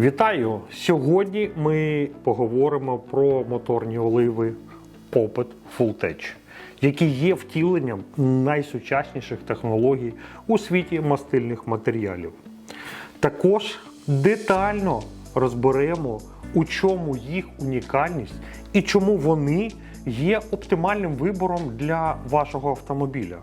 Вітаю! Сьогодні ми поговоримо про моторні оливи Popet Fulltech, які є втіленням найсучасніших технологій у світі мастильних матеріалів. Також детально розберемо, у чому їх унікальність і чому вони є оптимальним вибором для вашого автомобіля.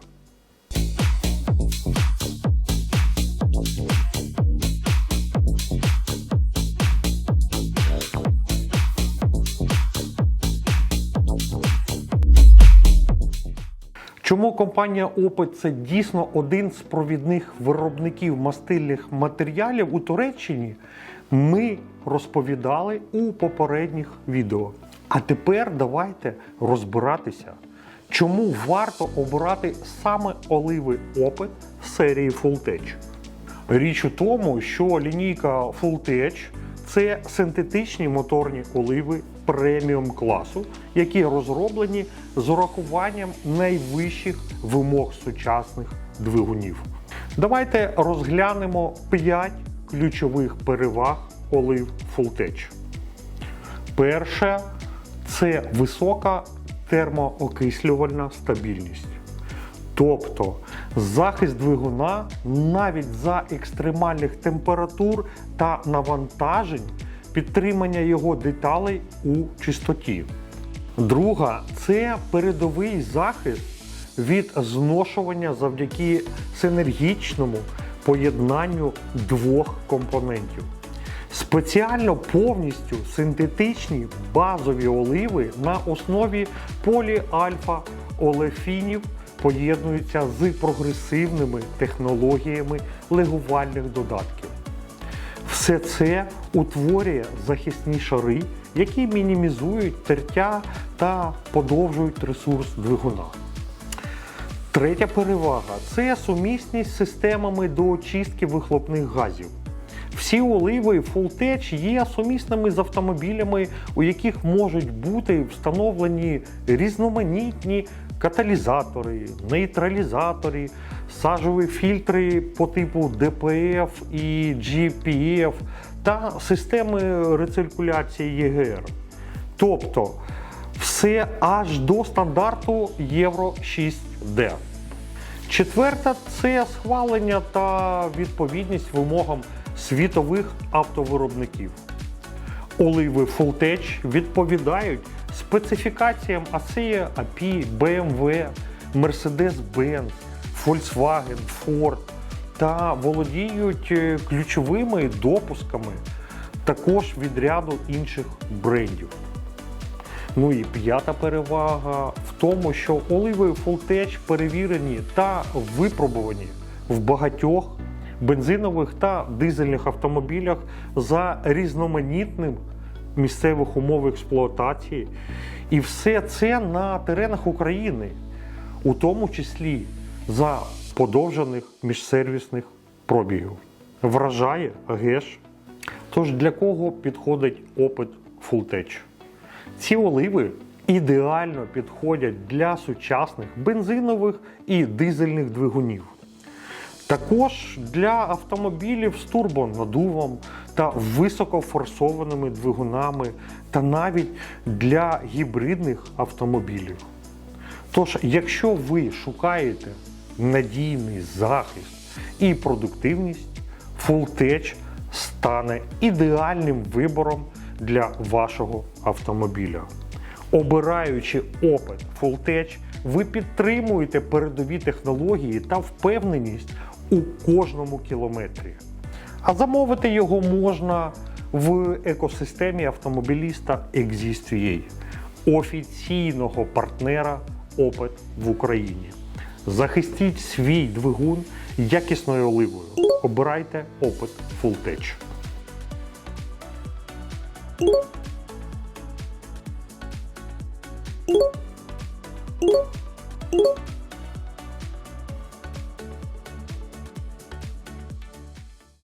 Чому компанія Opet це дійсно один з провідних виробників мастильних матеріалів у Туреччині? Ми розповідали у попередніх відео. А тепер давайте розбиратися, чому варто обирати саме оливи Opet серії Fulltech. Річ у тому, що лінійка Fulltech – це синтетичні моторні оливи преміум класу, які розроблені з урахуванням найвищих вимог сучасних двигунів. Давайте розглянемо 5 ключових переваг олив Fulltech. Перше це висока термоокислювальна стабільність. Тобто захист двигуна навіть за екстремальних температур та навантажень, підтримання його деталей у чистоті. Друга це передовий захист від зношування завдяки синергічному поєднанню двох компонентів. Спеціально повністю синтетичні базові оливи на основі поліальфа-олефінів поєднуються з прогресивними технологіями легувальних додатків. Все це утворює захисні шари, які мінімізують тертя та подовжують ресурс двигуна. Третя перевага це сумісність з системами до очистки вихлопних газів. Всі оливи Fulltech є сумісними з автомобілями, у яких можуть бути встановлені різноманітні каталізатори, нейтралізатори, сажові фільтри по типу DPF і GPF та системи рециркуляції ЄГР. Тобто все аж до стандарту Євро 6D. Четверта це схвалення та відповідність вимогам світових автовиробників. Оливи Fulltech відповідають специфікаціям ASEA, API, BMW, Mercedes-Benz, Volkswagen, Ford та володіють е, ключовими допусками також від ряду інших брендів. Ну і п'ята перевага в тому, що оливи Fulltech перевірені та випробувані в багатьох бензинових та дизельних автомобілях за різноманітним місцевих умов експлуатації. І все це на теренах України, у тому числі за подовжених міжсервісних пробігів. Вражає геш. Тож для кого підходить опит Fulltech? Ці оливи ідеально підходять для сучасних бензинових і дизельних двигунів. Також для автомобілів з турбонадувом та високофорсованими двигунами, та навіть для гібридних автомобілів. Тож, якщо ви шукаєте надійний захист і продуктивність, Fulltech стане ідеальним вибором для вашого автомобіля. Обираючи Opel Fulltech, ви підтримуєте передові технології та впевненість у кожному кілометрі. А замовити його можна в екосистемі автомобіліста Exist.ua, офіційного партнера Opet в Україні. Захистіть свій двигун якісною оливою. Обирайте Opet Fulltech. Thank you.